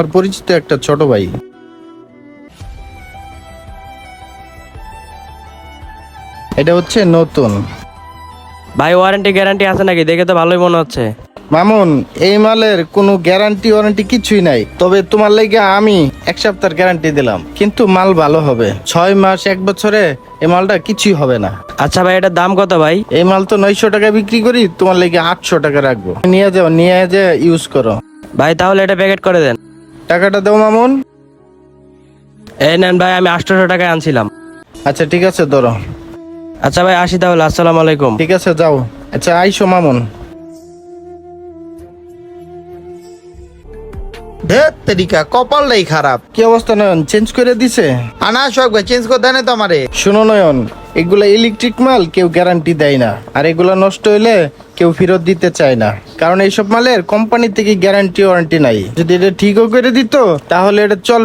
আমার পরিচিত একটা ছোট ভাই। এটা হচ্ছে নতুন। ভাই ওয়ারেন্টি গ্যারান্টি আছে নাকি? দেখে তো ভালোই মনে হচ্ছে। মামুন এই মালের কোনো গ্যারান্টি ওয়ারেন্টি কিছুই নাই। তবে তোমার লাগে আমি এক সপ্তাহের গ্যারান্টি দিলাম। কিন্তু মাল ভালো হবে। ছয় মাস এক বছরে এই মালটা কিছুই হবে না। আচ্ছা ভাই এটার দাম কত ভাই? এই মাল তো নয়শো টাকা বিক্রি করি তোমার লাগে আটশো টাকা রাখব। নিয়ে যাও নিয়ে যে ইউজ করো। ভাই তাহলে এটা প্যাকেট করে দেন। টাকাটা দাও মামুন। এই নেন ভাই আমি আটশোশো টাকায় আনছিলাম। আচ্ছা ঠিক আছে ধরো। আচ্ছা ভাই আসি তাহলে আসসালামু আলাইকুম। ঠিক আছে যাও। আচ্ছা আইসো মামুন। ধেত তেরিকা কপালটাই খারাপ। কি অবস্থা নয়ন? চেঞ্জ করে দিছে? আনা সব চেঞ্জ করে দেয় না তো আমারে। শোনো নয়ন এগুলা ইলেকট্রিক মাল কেউ গ্যারান্টি দেয় না আর এগুলা নষ্ট হইলে কেউ ফেরত দিতে চায় না। কারণ এইসব মালের কোম্পানি থেকে গ্যারান্টি ওয়ারেন্টি নাই। যদি এটা ঠিকও করে দিত তাহলে এটা চল